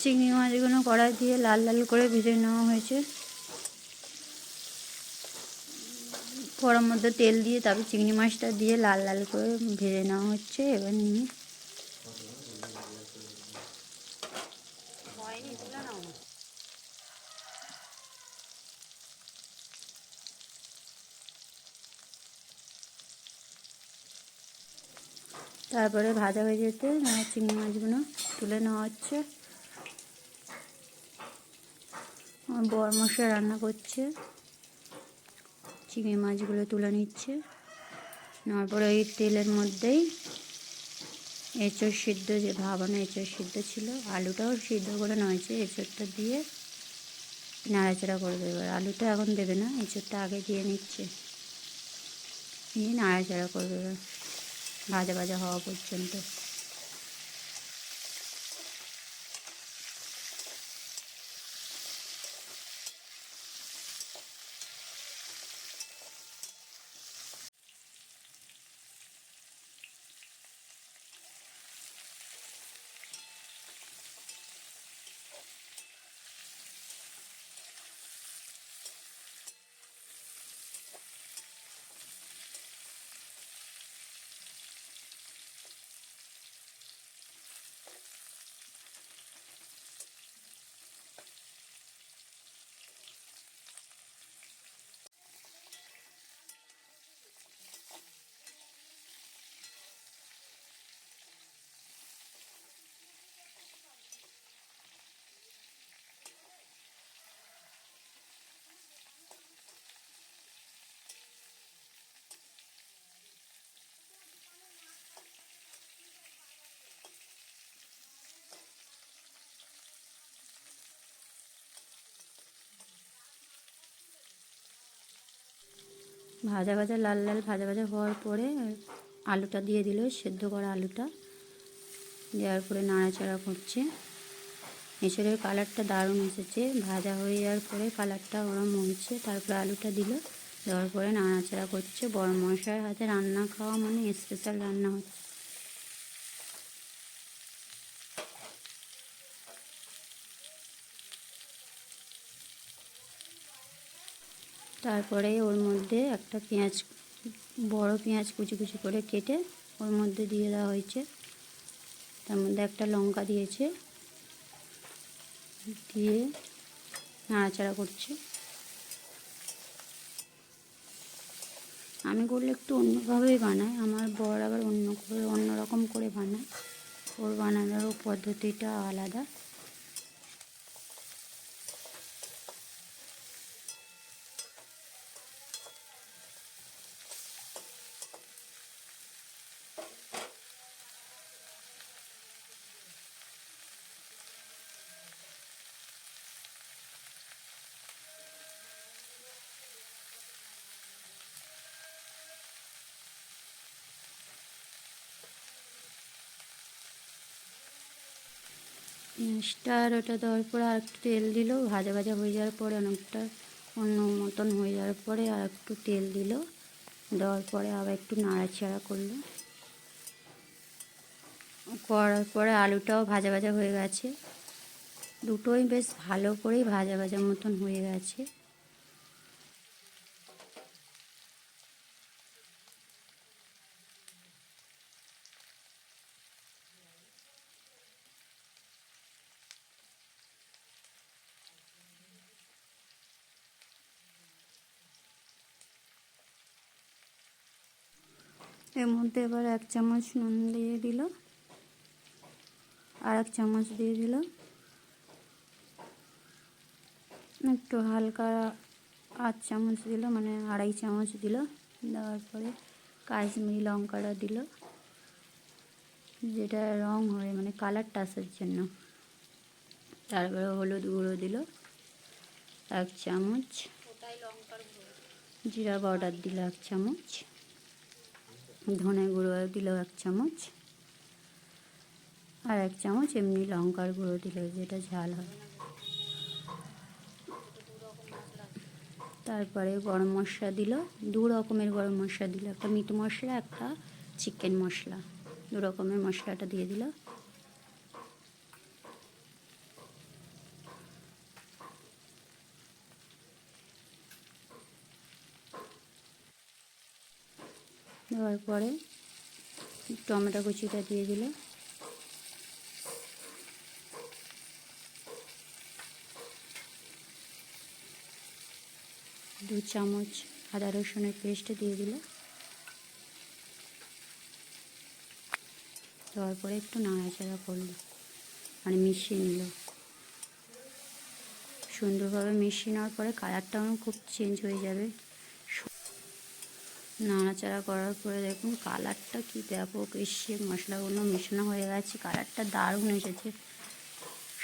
চিংড়ি মাছগুলো কড়াই দিয়ে লাল লাল করে ভেজে নেওয়া হয়েছে। কড়ার মধ্যে তেল দিয়ে তারপর চিংড়ি মাছটা দিয়ে লাল লাল করে ভেজে নেওয়া হচ্ছে এবার নিয়ে। তারপরে ভাজা হয়ে যেতে আহ, চিংড়ি মাছগুলো তুলে নেওয়া হচ্ছে। বর মশলা রান্না করছে। চিংড়ি মাছগুলো তুলে নিচ্ছে। নেওয়ার পরে এই তেলের মধ্যেই এঁচড় সিদ্ধ যে ভাবানো এঁচড় সিদ্ধ ছিল আলুটাও সিদ্ধ করে নয়েছে এঁচড়টা দিয়ে নাড়াচাড়া করবে এবার। আলুটা এখন দেবে না এঁচড়টা আগে দিয়ে নিচ্ছে। নিয়ে নাড়াচাড়া করবে এবার। ভাজা ভাজা হওয়া পর্যন্ত। ভাজা ভাজা, লাল লাল ভাজা ভাজা হওয়ার পরে আলুটা দিয়ে দিল, সেদ্ধ করা আলুটা। দেওয়ার পরে নাড়াচাড়া করছে। এছাড়াও কালারটা দারুণ এসেছে। ভাজা হয়ে যাওয়ার পরে কালারটা ওরম হয়েছে। তারপরে আলুটা দিল, দেওয়ার পরে নাড়াচাড়া করছে। বড় মশার হাতে রান্না খাওয়া মানে স্পেশাল রান্না হচ্ছে। তারপরে ওর মধ্যে একটা পেঁয়াজ, বড় পেঁয়াজ কুচি কুচি করে কেটে ওর মধ্যে দিয়ে দেওয়া হয়েছে। তার মধ্যে একটা লঙ্কা দিয়েছে, দিয়ে নাড়াচাড়া করছে। আমি করলে একটু অন্যভাবেই বানাই আমার বর আবার অন্য করে, অন্যরকম করে বানায়। ওর বানানোরও পদ্ধতিটা আলাদা। আর ওটা দেওয়ার পরে আর একটু তেল দিল, ভাজা ভাজা হয়ে যাওয়ার পরে অনেকটা অন্য মতন হয়ে যাওয়ার পরে আর একটু তেল দিল, দেওয়ার পরে আবার একটু নাড়াচাড়া করল। করার পরে আলুটাও ভাজা ভাজা হয়ে গেছে। দুটোই বেশ ভালো করেই ভাজা ভাজা মতন হয়ে গেছে। এর মধ্যে এবার এক চামচ নুন দিয়ে দিল। আর এক চামচ দিয়ে দিল। একটু হালকা আধ চামচ দিল মানে আড়াই চামচ দিল। দেওয়ার পরে কাশ্মীরি লঙ্কাটা দিল। যেটা রং হয় মানে কালারটা আসার জন্য। তারপরে হলুদ গুঁড়ো দিল। এক চামচ। জিরা পাউডার দিল এক চামচ। ধনে গুঁড়ো দিল এক চামচ। আর এক চামচ এমনি লঙ্কার গুঁড়ো দিল যেটা ঝাল হয়। তারপরে গরম মশলা দিল। দু রকমের গরম মশলা দিল। একটা মিট মশলা, একটা চিকেন মশলা। দু রকমের মশলাটা দিয়ে দিল। পরে টমেটো কুচিটা দিয়ে দিল। দু চামচ আদা রসুনের পেস্ট দিয়ে দিল। দেওয়ার পরে একটু নাড়াচাড়া করল মানে মিশিয়ে নিল। সুন্দরভাবে মিশিয়ে নেওয়ার পরে কালারটাও খুব চেঞ্জ হয়ে যাবে। নাড়াচাড়া করার পরে দেখুন কালারটা কি ব্যাপক। এসছে মশলাগুলো মেশানো হয়ে গেছে, কালারটা দারুণ এসেছে।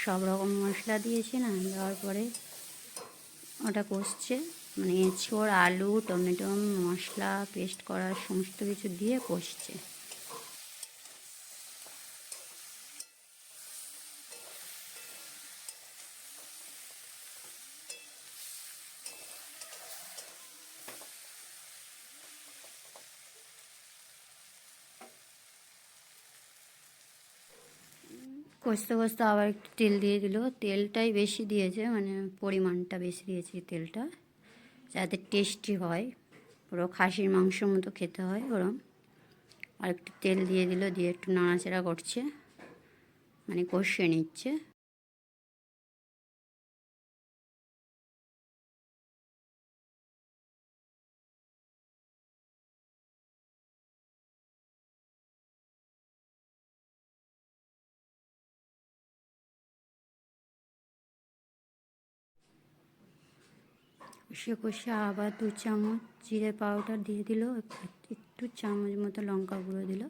সব রকম মশলা দিয়েছে না, দেওয়ার পরে ওটা কষছে। মানে এঁচড়, আলু, টমেটো, মশলা, পেস্ট করা সমস্ত কিছু দিয়ে কষছে। কষতে কষতে আবার একটু তেল দিয়ে দিল। তেলটাই বেশি দিয়েছে মানে পরিমাণটা বেশি দিয়েছে তেলটা, যাতে টেস্টি হয়। পুরো খাসির মাংসের মতো খেতে হয় ওরম। আর একটু তেল দিয়ে দিল, দিয়ে একটু নাড়াচাড়া করছে। মানে কষিয়ে নিচ্ছে। কষিয়ে কষে আবার দু চামচ জিরে পাউডার দিয়ে দিল, একটু চামচ মতো লঙ্কা গুঁড়ো দিল।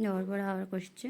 দেওয়ার পরে আবার কষছে।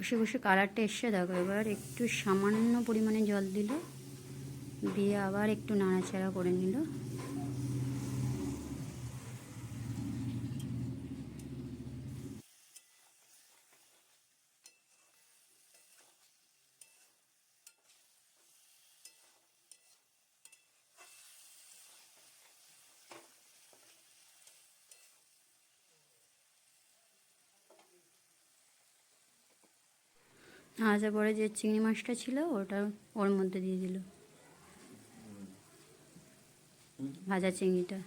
কষে বসে কালারটা এসে দেখো, এবার একটু সামান্য পরিমাণে জল দিল, দিয়ে আবার একটু নাড়াচাড়া করে নিল। আসার পরে যে চিংড়ি মাছটা ছিল, ওটা ওর মধ্যে দিয়ে দিল। ভাজা চিংড়িটা।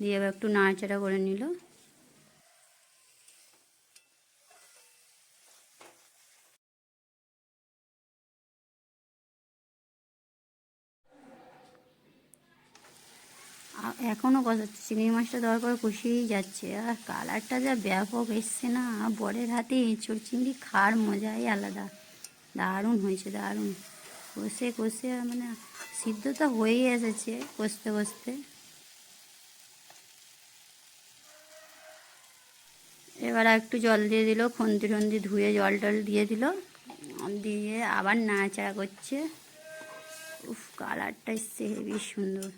দিয়ে এবার একটু নাড়াচাড়া করে নিল। এখনও কষাচ্ছে। চিংড়ি মাছটা দেওয়ার পরে কষিয়েই যাচ্ছে। আর কালারটা যা ব্যাপক এসছে না, বরের হাতে এঁচড় চিংড়ি খাওয়ার মজাই আলাদা। দারুণ হয়েছে, দারুণ। কষে কষে মানে সিদ্ধ তো হয়েই এসেছে কষতে কষতে। এবার একটু জল দিয়ে দিল, খন্তি টন্তি ধুয়ে জল টল দিয়ে দিল। দিয়ে আবার নাড়াচাড়া করছে। উফ, কালারটা এসছে হেবি সুন্দর।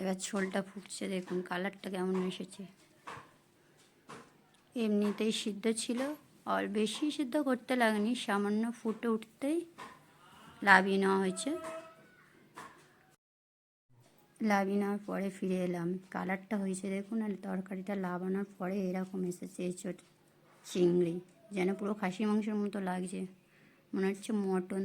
এবার ঝোলটা ফুটছে, দেখুন কালারটা কেমন এসেছে। এমনিতেই সিদ্ধ ছিল আর বেশি সিদ্ধ করতে লাগেনি, সামান্য ফুটে উঠতেই লাভিয়ে নেওয়া হয়েছে। লাভিয়ে নেওয়ার পরে ফিরে এলাম, কালারটা হয়েছে দেখুন, আর তরকারিটা লাবানোর পরে এরকম এসেছে এঁচড় চিংড়ি, যেন পুরো খাসি মাংসের মতো লাগছে, মনে হচ্ছে মটন।